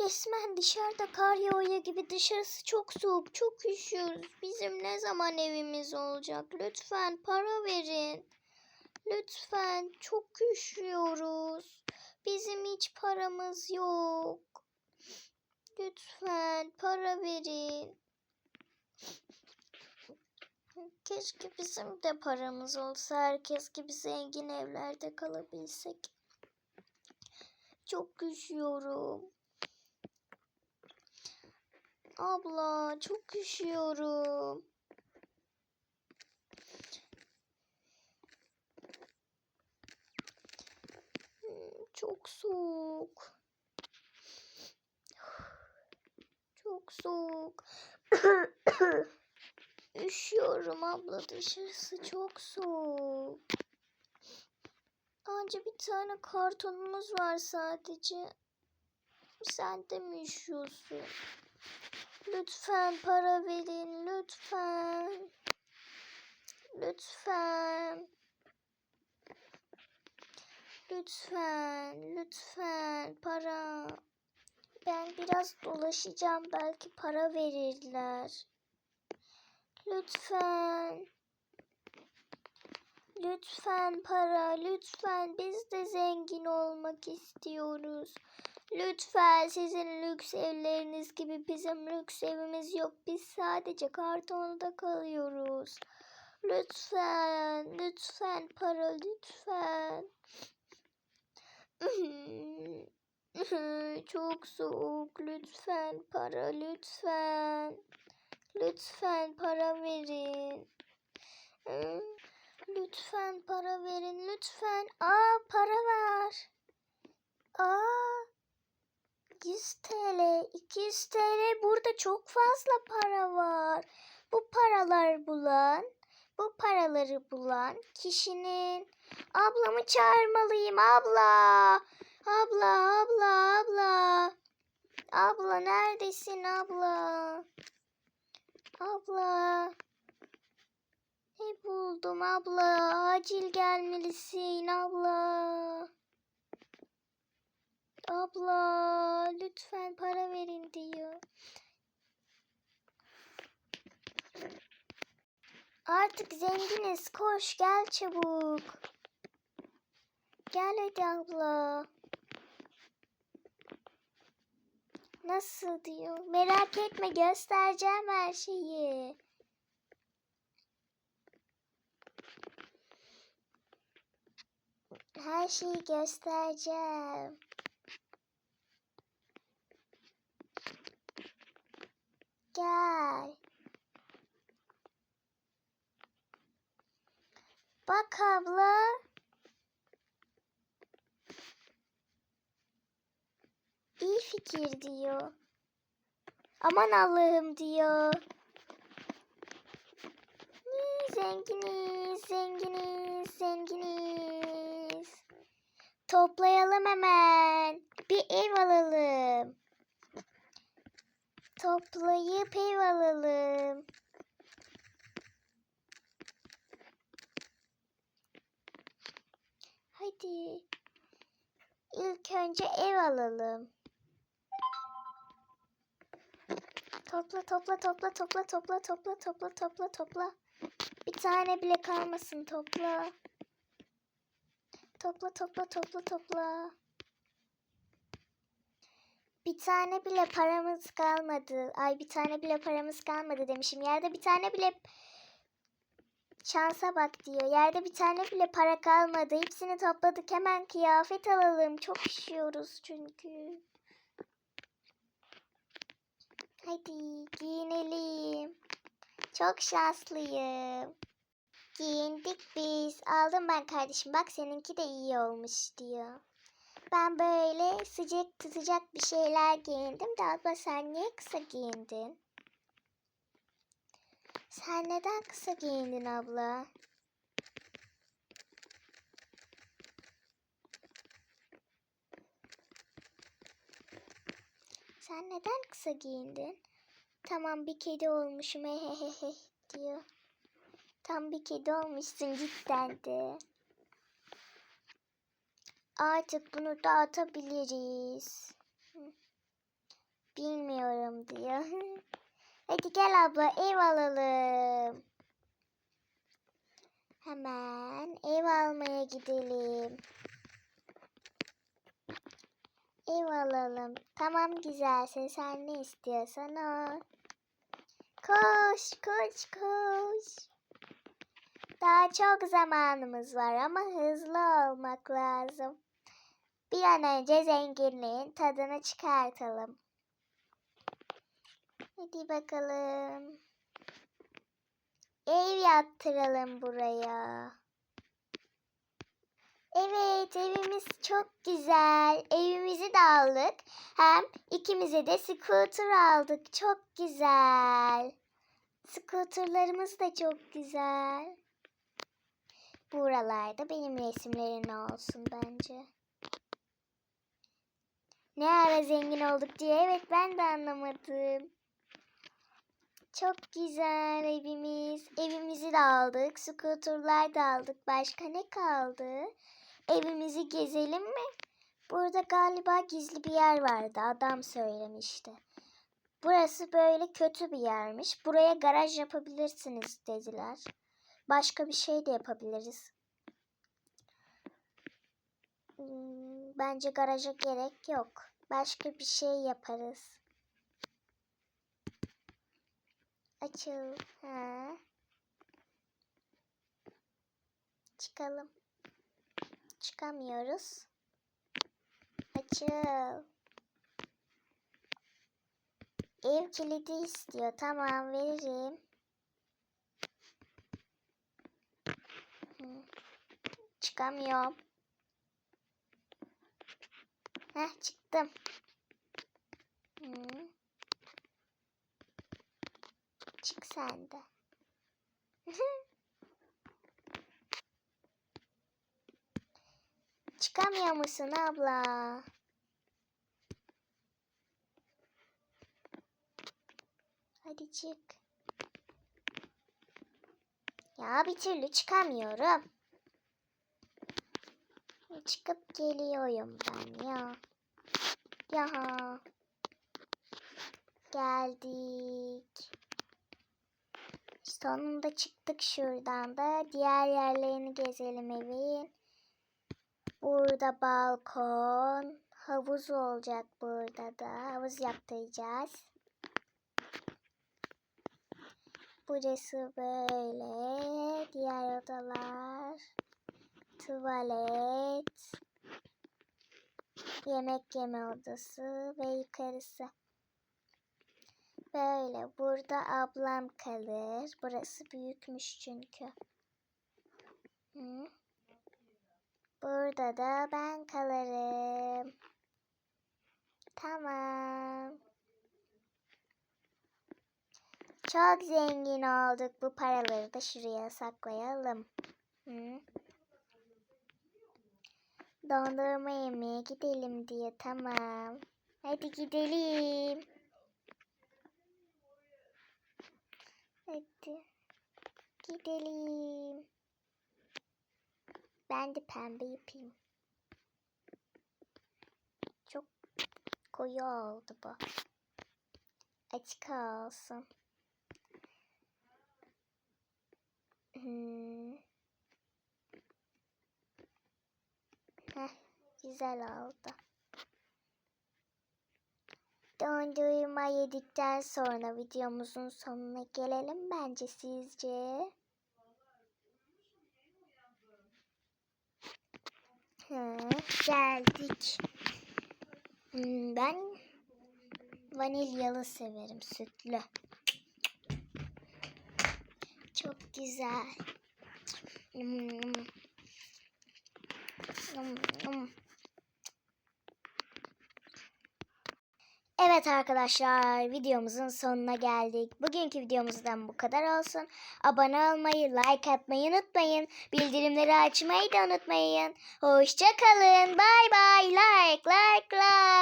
Resmen dışarıda kar yağıyor gibi dışarısı çok soğuk, çok üşüyoruz. Bizim ne zaman evimiz olacak? Lütfen para verin. Lütfen çok üşüyoruz. Bizim hiç paramız yok. Lütfen para verin. Keşke bizim de paramız olsa. Herkes gibi zengin evlerde kalabilsek. Çok üşüyorum. Abla çok üşüyorum. Hmm, Çok soğuk. Çok soğuk. Üşüyorum abla dışarısı çok soğuk. Anca bir tane kartonumuz var sadece. Sen de mi üşüyorsun? Lütfen para verin lütfen. Lütfen. Lütfen, lütfen para. Ben biraz dolaşacağım belki para verirler. Lütfen. Lütfen para, lütfen biz de zengin olmak istiyoruz. Lütfen sizin lüks evleriniz gibi bizim lüks evimiz yok. Biz sadece kartonda kalıyoruz. Lütfen, lütfen para, lütfen. Çok soğuk. Lütfen para, lütfen. Lütfen para verin. Lütfen para verin, lütfen. Aa para var. Aa 100 TL, 200 TL burada çok fazla para var. Bu paralar bulan, bu paraları bulan kişinin ablamı çağırmalıyım abla. Abla, abla, abla. Abla neredesin abla? Abla. Ne buldum abla? Acil gelmelisin abla lütfen para verin diyor. Artık zenginiz. Koş gel çabuk. Gel hadi abla. Nasıl diyor? Merak etme göstereceğim her şeyi. Her şeyi göstereceğim. Gel. Bak abla. İyi fikir diyor. Aman Allah'ım diyor. Zenginiz, zenginiz, zenginiz. Toplayalım hemen. Bir ev alalım. Toplayıp ev alalım. Hadi. İlk önce ev alalım. Topla topla topla topla topla topla topla topla topla. Bir tane bile kalmasın topla. Topla topla topla topla. Bir tane bile paramız kalmadı. Ay bir tane bile paramız kalmadı demişim. Yerde bir tane bile şansa bak diyor. Yerde bir tane bile para kalmadı. Hepsini topladık. Hemen kıyafet alalım. Çok üşüyoruz çünkü. Hadi giyinelim. Çok şanslıyım. Giyindik biz. Aldım ben kardeşim. Bak seninki de iyi olmuş diyor. Ben böyle sıcak tutacak bir şeyler giyindim de abla sen niye kısa giyindin? Sen neden kısa giyindin abla? Sen neden kısa giyindin? Tamam bir kedi olmuşum hehehe diyor. Tam bir kedi olmuşsun cidden de. Artık bunu dağıtabiliriz. Bilmiyorum diyor. Hadi gel abla ev alalım. Hemen ev almaya gidelim. Ev alalım. Tamam güzelsin. Sen ne istiyorsan o. Koş, koş, koş. Daha çok zamanımız var ama hızlı olmak lazım. Bir an önce zenginliğin tadını çıkartalım. Hadi bakalım. Ev yaptıralım buraya. Evet, evimiz çok güzel. Evimizi de aldık. Hem ikimize de scooter aldık. Çok güzel. Scooterlarımız da çok güzel. Buralarda benim resimlerim olsun bence. Ne ara zengin olduk diye evet ben de anlamadım. Çok güzel evimiz. Evimizi de aldık. Scooterlar da aldık. Başka ne kaldı? Evimizi gezelim mi? Burada galiba gizli bir yer vardı. Adam söylemişti. Burası böyle kötü bir yermiş. Buraya garaj yapabilirsiniz dediler. Başka bir şey de yapabiliriz. Hmm, Bence garaja gerek yok. Başka bir şey yaparız. Açıl. Ha. Çıkalım. Çıkamıyoruz. Açıl. Ev kilidi istiyor. Tamam veririm. Çıkamıyorum. Heh çıktım. Hı. Çık sen de. Çıkamıyor musun abla? Hadi çık. Ya bir türlü çıkamıyorum. Çıkıp geliyorum ben ya. Ya. Geldik. Sonunda çıktık şuradan da. Diğer yerlerini gezelim evin. Burada balkon. Havuz olacak burada da. Havuz yaptıracağız. Burası böyle. Diğer odalar. Tuvalet. Yemek yeme odası ve yukarısı. Böyle burada ablam kalır. Burası büyükmüş çünkü. Hı? Burada da ben kalırım. Tamam. Çok zengin olduk. Bu paraları da şuraya saklayalım. Hı? Dondurma yemeye gidelim diye tamam. Hadi gidelim. Hadi. Gidelim. Ben de pembe yapayım. Çok koyu oldu bu. Açık olsun. Hmm. Heh, güzel oldu. Dondurma yedikten sonra videomuzun sonuna gelelim bence sizce. Hı, geldik. Hmm, ben vanilyalı severim, sütlü. Çok güzel. Hmm. Yum, yum. Evet arkadaşlar videomuzun sonuna geldik. Bugünkü videomuzdan bu kadar olsun. Abone olmayı, like atmayı unutmayın. Bildirimleri açmayı da unutmayın. Hoşçakalın. Bye bye. Like, like, like.